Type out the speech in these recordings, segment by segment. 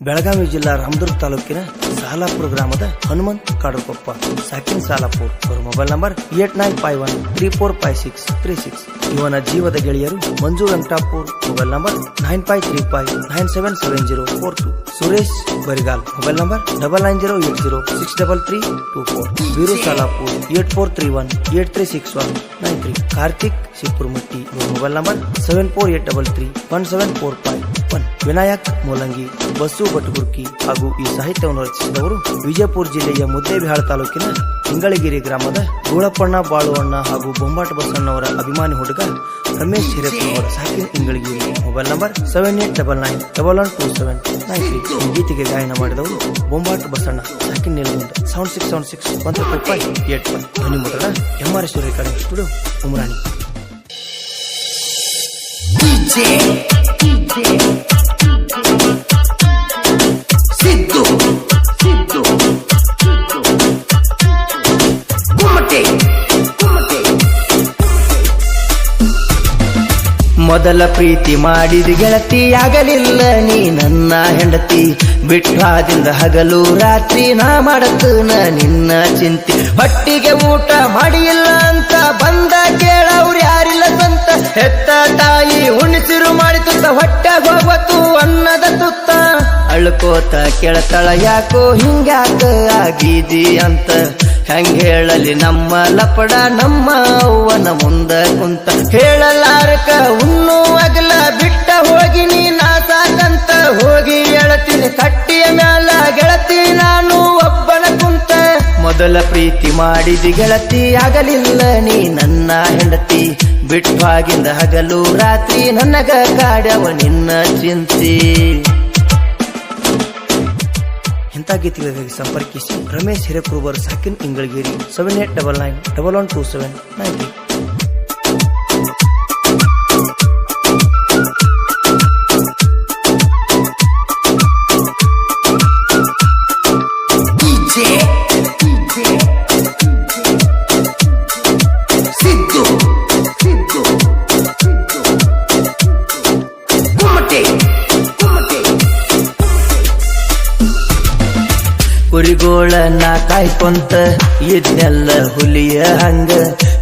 ಬೆಳಗಾವಿ ಜಿಲ್ಲಾ ರಾಮದುರ್ಗ ತಾಲೂಕಿನ ಸಾಲಾಪುರ ಗ್ರಾಮದ ಹನುಮಂತ್ ಕಾಡುಕೊಪ್ಪ, ಸಾಕಿನ್ ಸಾಲಾಪುರ್. ಅವರ mobile number eight nine five one three four five six three six. ಇವನ ಜೀವದ ಗೆಳೆಯರು Manju Venkatapur. Mobile number nine five three five nine seven seven zero four two. Suresh Barigal. Mobile number double nine zero eight zero six double three two four. Veeru Salapur eight four three one eight three six one nine three. Karthik ಇವರ mobile number seven four eight double three one seven four five. One Vinayak, Mulangi Basu Bhatgurki ಹಾಗೂ ಈ ಸಾಹಿತ್ಯವನ್ನು ರಚಿಸಿದವರು ವಿಜಯಪುರ ಜಿಲ್ಲೆಯ ಮುದ್ದೇಬಿಹಾಳ ತಾಲೂಕಿನ ಇಂಗಳಗಿರಿ ಗ್ರಾಮದ ಗೂಳಪ್ಪಣ್ಣ ಬಾಳುವಣ್ಣ ಹಾಗೂ ಬೊಂಬಾಟ ಬಸವಣ್ಣವರ ಅಭಿಮಾನಿ ಹುಡುಗ ರಮೇಶ್ ಹಿರೇಪ್ಪನವರ ಸಾಹಿತ್ಯ Ingalagiri mobile number seven eight double nine double one two seven nine ಈ ಗೀತೆಗೆ ಗಾಯನ ಮಾಡಿದವರು ಬೊಂಬಾಟ Basanna ಸಾಕಿನ Nilgunda seven six seven six one three five eight one ಧ್ವನಿ ಮುದ್ರಣ M R S studio, Umarani. ಮೊದಲ ಪ್ರೀತಿ ಮಾಡಿದ ಗೆಳತಿ ಆಗಲಿಲ್ಲ, ನೀ ನನ್ನ ಹೆಂಡತಿ. ಬಿಟ್ಟಾದಿಂದ ಹಗಲು ರಾತ್ರಿ ನಾ ಮಾಡತನ ನಿನ್ನ ಚಿಂತೆ. ಹೊಟ್ಟಿಗೆ ಊಟ ಮಾಡಿಲ್ಲ ಅಂತ ಬಂದ ಕೇಳವ್ರು ಯಾರಿಲ್ಲ ಸ್ವಂತ ಹೋಗ್ವತ್ತು ಅನ್ನದ ತುತ್ತ. ಅಳ್ಕೋತ ಕೇಳ್ತಾಳ ಯಾಕೋ ಹಿಂಗ್ಯಾಕ ಆಗಿದಿ ಅಂತ. ಹೆಂಗ್ ಹೇಳಲಿ ನಮ್ಮ ಲಪಡ ನಮ್ಮ ಅವ್ವನ ಮುಂದ ಕುಂತ. ಹೇಳಲಾರಕ ಉಣ್ಣು ಅಗಲ ಬಿಟ್ಟ ಹೋಗಿ ನೀ ನಾಸಾಕಂತ ಹೋಗಿ ಹೇಳತೀನಿ ಕಟ್ಟಿಯ ಮ್ಯಾಲ ಗೆಳತಿ ನಾನು ಒಬ್ಬನ ಕುಂತ. ಮೊದಲ ಪ್ರೀತಿ ಮಾಡಿದಿ ಗೆಳತಿ ಆಗಲಿಲ್ಲ ನೀ ನನ್ನ ಹೆಂಡತಿ. ಬಿಟ್ವಾಗಿಂದ ಹಗಲು ರಾತ್ರಿ ನನಗ ಕಾಡವ ನಿನ್ನ ಚಿಂತಿ. ಇಂಥ ಗೀತೆಗಳಿಗಾಗಿ ಸಂಪರ್ಕಿಸಿ Ramesh Hirekurubar ಸಾಕಿನ್ Ingalageri seven eight double nine double one two seven nine ಕುರಿಗೋಳ ನಾ ಕಾಯ್ಕೊಂತ ಇದ್ನೆಲ್ಲ ಹುಲಿಯ ಹಂಗ.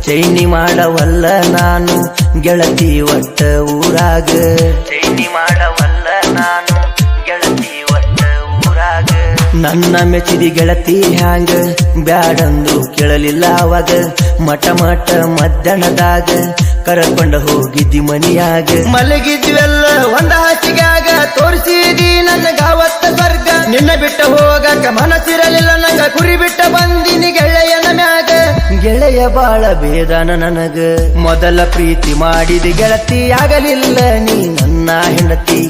ಚೈನಿ ಮಾಡವಲ್ಲ ನಾನು ಗೆಳತಿ ಒಟ್ಟ ಊರಾಗ. ಚೈನಿ ಮಾಡವಲ್ಲ ನಾನು ಗೆಳತಿ ಒಟ್ಟ ಊರಾಗ. ನನ್ನ ಮೆಚ್ಚಿದಿ ಗೆಳತಿ ಹ್ಯಾಂಗ ಬ್ಯಾಡಂದು ಕೇಳಲಿಲ್ಲ ಅವಾಗ. ಮಠ ಮಠ ಮಧ್ಯಾಹ್ನದಾಗ ಕರಕೊಂಡ ಹೋಗಿದ್ದಿ ಮನಿಯಾಗ. ಮಲಗಿದ್ವೆಲ್ಲ ಒಂದ ಹಾಸಿಗ್ಯಾಗ ತೋರಿಸಿದಿ ನನ್ನ ಗಾವತ್ತ ಸ್ವರ್ಗ. ನಿನ್ನ ಬಿಟ್ಟ ಹೋಗಕ ಮನಸ್ಸಿರಲಿಲ್ಲ, ನಂಗ ಕುರಿ ಬಿಟ್ಟ ಬಂದಿನಿ ಗೆಳೆಯನ ಮ್ಯಾಗ. ಗೆಳೆಯ ಬಾಳ ಬೇದನ ನನಗ. ಮೊದಲ ಪ್ರೀತಿ ಮಾಡಿದ ಗೆಳತಿ ಆಗಲಿಲ್ಲ, ನೀ ನನ್ನ ಹೆಂಡತಿ.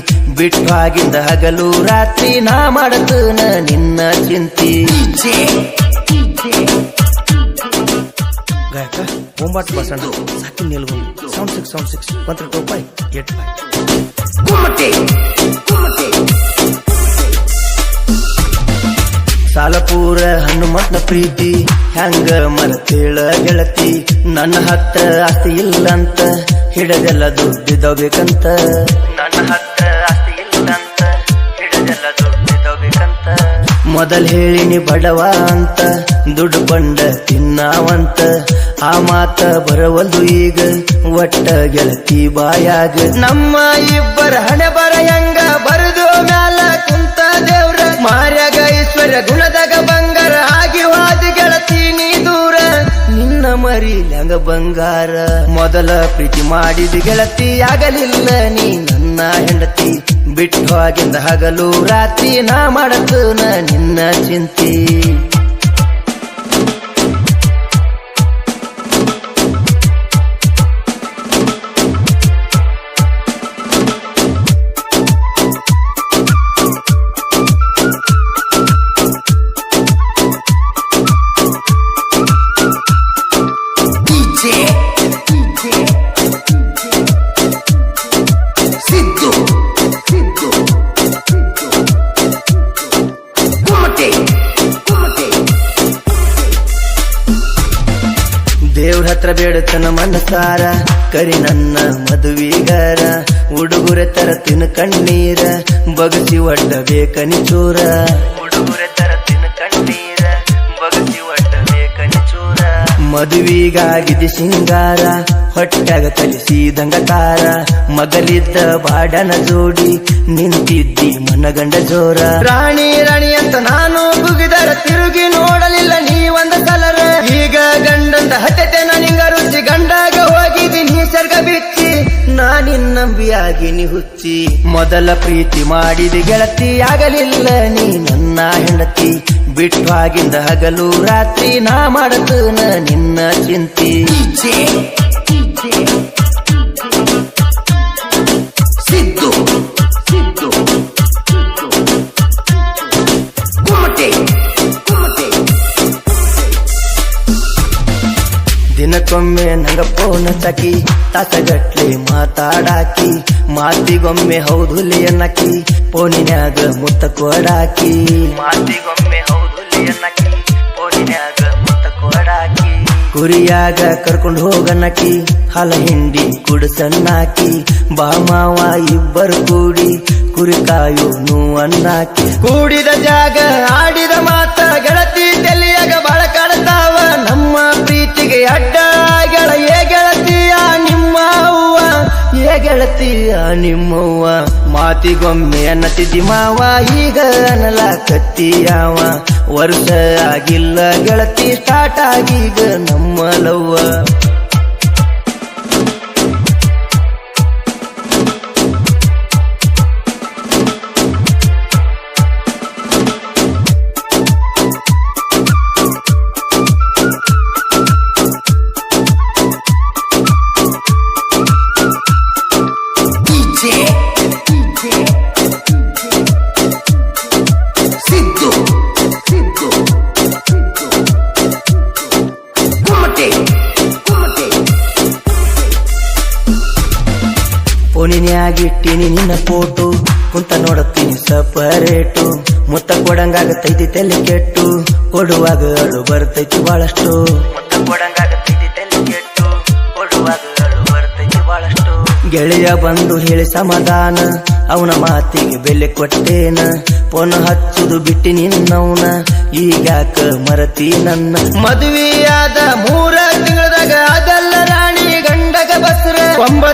ಆಗಿದ್ದ ಹಗಲು ರಾತ್ರಿ ನಾ ಮಾಡತನ ನಿನ್ನ ಚಿಂತಿ. ಗಾಯಕ, ಒಂಬತ್ತು ಪರ್ಸೆಂಟ್ ಸಾಕಿ Nilgond seven six seven six one three two five eight five Kummate Kummate Salapura ಹನುಮಂತನ ಪ್ರೀತಿ ಹೆಂಗ ಮರತೇಳ ಗೆಳತಿ? ನನ್ನ ಹತ್ತ ಆಸ್ತಿ ಇಲ್ಲಂತ, ಹಿಡದೆಲ್ಲ ದುಡ್ಡಿದಬೇಕಂತ ನನ್ನ ಹತ್ತ ಮೊದಲ್ ಹೇಳಿನಿ ಬಡವ ಅಂತ, ದುಡ್ಡು ಬಂಡ ತಿನ್ನಾವಂತ. ಆ ಮಾತ ಬರವಲ್ದು ಈಗ, ಒಟ್ಟ ಗೆಳತಿ ಬಾಯಾಗ. ನಮ್ಮ ಇಬ್ಬರ ಹಣೆ ಬರ ಹೆಂಗ ಬರದು ಮರಿ ಲಂಗ ಬಂಗಾರ. ಮೊದಲ ಪ್ರೀತಿ ಮಾಡಿದ ಗೆಳತಿ ಆಗಲಿಲ್ಲ ನೀ ನನ್ನ ಹೆಂಡತಿ. ಬಿಟ್ಟು ಹೋಗಿಂದ ಹಗಲು ರಾತ್ರಿ ನಾ ಮಾಡತನ ನಿನ್ನ ಚಿಂತಿ. ದೇವ್ರ ಹತ್ರ ಬೇಡತನ ಮನಸಾರ. ಕರಿ ನನ್ನ ಮದುವಿಗಾರ, ಉಡುಗೊರೆ ತರತಿನ ಕಣ್ಣೀರ. ಬಗಸಿ ಒಡ್ಡಬೇಕನಿ ಚೂರ ಉಡುಗೊರೆ ತರತಿನ ಕಣ್ಣೀರ, ಬಗಸಿ ಒಡ್ಡಬೇಕನಿ ಚೂರ ಮದುವಿಗಾಗಿದೆ ಸಿಂಗಾರ ಹೊಟ್ಟಾಗ ಕಲಿಸಿದಂಗ ಕಾರ ಮಗಲಿದ್ದ ಬಾಡನ ಜೋಡಿ ನಿಂತಿದ್ದಿ ಮನಗಂಡ ಜೋರ. ರಾಣಿ ರಾಣಿ ಅಂತ ನಾನು ಬುಗಿದರ ತಿರುಗಿ ನೋಡಲಿಲ್ಲ ನೀ ನಾನಿನ್ನಂಬಿಯಾಗಿ ಹುಚ್ಚಿ, ಮೊದಲ ಪ್ರೀತಿ ಮಾಡಿದ ಗೆಳತಿ ಆಗಲಿಲ್ಲ ನೀ ನನ್ನ ಹೆಂಡತಿ. ಬಿಟ್ಟವಾಗಿಂದ ಹಗಲು ರಾತ್ರಿ ನಾ ಮಾಡತನ ನಿನ್ನ ಚಿಂತಿ. ದಿನಕ್ಕೊಮ್ಮೆ ನಂಗ ಫೋನ್ ತಕಿ ತಾಸಗಟ್ಲೆ ಮಾತಾಡಾಕಿ ಮಾತಿಗೊಮ್ಮೆ ಹೌದು ಅನ್ನಕಿ ಫೋನಿನ್ಯಾಗ ಮುತ್ತ ಕೊಡಾಕಿ ಮಾತಿಗೊಮ್ಮೆ ಹೌದು ಅನ್ನಕಿ ಫೋನಿನ್ಯಾಗ ಮುತ್ತ ಕೊಡಾಕಿ ಕುರಿಯಾಗ ಕರ್ಕೊಂಡು ಹೋಗನಕಿ ಹಲ ಹಿಂಡಿ ಕುಡಸನ್ನಾಕಿ ಬಾ ಮಾವ ಇಬ್ಬರು ಕೂಡಿ ಕುರಿ ಕಾಯೋನು ಅನ್ನಾಕಿ ಕೂಡಿದ ಜಾಗ ಆಡಿದ ಮಾತ ಗೆಳತಿ ಏ ಗೆಳತಿಯ ನಿಮ್ಮವ್ವ? ಮಾತಿಗೊಮ್ಮೆ ಅನ್ನತಿದ್ದಿ ಮಾವ, ಈಗ ಕತ್ತಿಯಾವ ವರ್ಷ ಆಗಿಲ್ಲ, ಗೆಳತಿ ಸ್ಟಾರ್ಟ್ ಆಗೀಗ ನಮ್ಮ ಲವ್ವ ಫೋನಿನ್ಯಾಗಿಟ್ಟಿನಿ ನಿನ್ನ ಫೋಟೋ ಕುಂತ ನೋಡತ್ತೀನಿ ಸಪರೇಟು ಮುತ್ತ ಕೊಡಂಗಾಗತೈತಿ ತಲೆ ಕೆಟ್ಟು. ಕೊಡುವಾಗ ಅಳು ಬರ್ತೈತಿ ಬಹಳಷ್ಟು. ಮುತ್ತ ಕೊಡಂಗಾಗತೈತಿ ತಲೆ ಕೆಟ್ಟು. ಕೊಡುವಾಗ ಅಳು ಬರ್ತೈತಿ ಬಹಳಷ್ಟು. ಗೆಳೆಯ ಬಂದು ಹೇಳಿ ಸಮಾಧಾನ. ಅವನ ಮಾತಿಗೆ ಬೆಲೆ ಕೊಟ್ಟೇನ. ಪೊನ ಹಚ್ಚುದು ಬಿಟ್ಟಿ ನಿನ್ನವನ. ಈಗಾಕ ಮರತಿ ನನ್ನ? ಮದುವೆಯಾದ ಮೂರ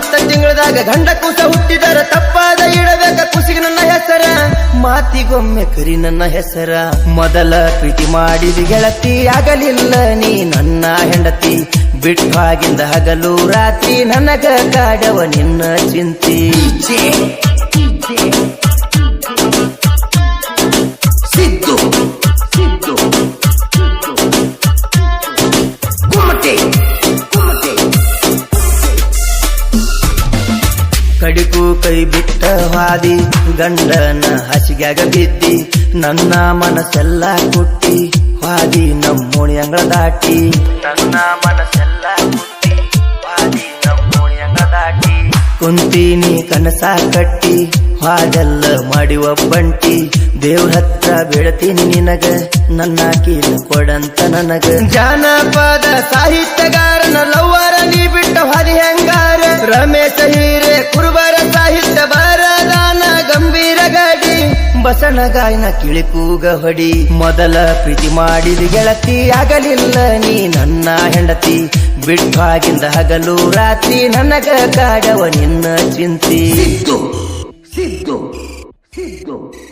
ಒಂಬತ್ತ ತಿಂಗಳದಾಗ ಗಂಡ ಕುಸ ಹುಟ್ಟಿದರ, ತಪ್ಪಾದ ಇಡಬೇಕ ಕುಸಿಗೆ ನನ್ನ ಹೆಸರ. ಮಾತಿಗೊಮ್ಮೆ ಕರಿ ನನ್ನ ಹೆಸರ. ಮೊದಲ ಪ್ರೀತಿ ಮಾಡಿದ ಗೆಳತಿ ಆಗಲಿಲ್ಲ ನೀ ನನ್ನ ಹೆಂಡತಿ. ಬಿಟ್ಟಾಗಿಂದ ಹಗಲು ರಾತ್ರಿ ನನಗ ಕಾಡವ ನಿನ್ನ ಚಿಂತಿ. ಕಡಿಕು ಕೈ ಬಿಟ್ಟ ಹಾದಿ, ಗಂಡನ ಹಸಿಗ್ಯಾಗ ಬಿದ್ದಿ, ನನ್ನ ಮನಸ್ಸೆಲ್ಲ ಕುಟ್ಟಿ, ಹಾದಿ ನಮ್ಮೋಣಿ ಅಂಗಳ ದಾಟಿ. ನನ್ನ ಮನಸ್ಸೆಲ್ಲ ಕುಟ್ಟಿ, ಹಾದಿ ನಮ್ಮೋಣಿ ಅಂಗಳ ದಾಟಿ. ಕುಂತೀನಿ ಕನಸ ಕಟ್ಟಿ, ಹಾದೆಲ್ಲ ಮಾಡಿ ಒಬ್ಬಂಟಿ ದೇವ್ರ ಹತ್ರ ಬೆಳತೀನಿ ನಿನಗ, ನನ್ನ ಕೀಲ ಕೊಡಂತ ನನಗ. ಜಾನಪದ ಸಾಹಿತ್ಯಗಾರನ ಲವ್ವರ ನೀ ಬಿಟ್ಟ ಹಾದಿ ಹೆಂಗಾರ ರಮೇಶ ಹೀರೆ, ಕುರುಬರ ಸಾಹಿತ್ಯ ಬಾರದಾನ ಗಂಭೀರ ಗಾಡಿ. ಬಸಣ ಗಾಯನ ಕಿಳಿಕೂಗ ಹೊಡಿ. ಮೊದಲ ಪ್ರೀತಿ ಮಾಡಿದ ಗೆಳತಿ ಆಗಲಿಲ್ಲ ನೀ ನನ್ನ ಹೆಂಡತಿ. ಬಿಡ್ಬಾಗಿಂದ ಹಗಲು ರಾತ್ರಿ ನನಗ ಕಾಡವ ನಿನ್ನ ಚಿಂತಿ. ಸಿದ್ದು ಸಿದ್ದು ಸಿದ್ದು.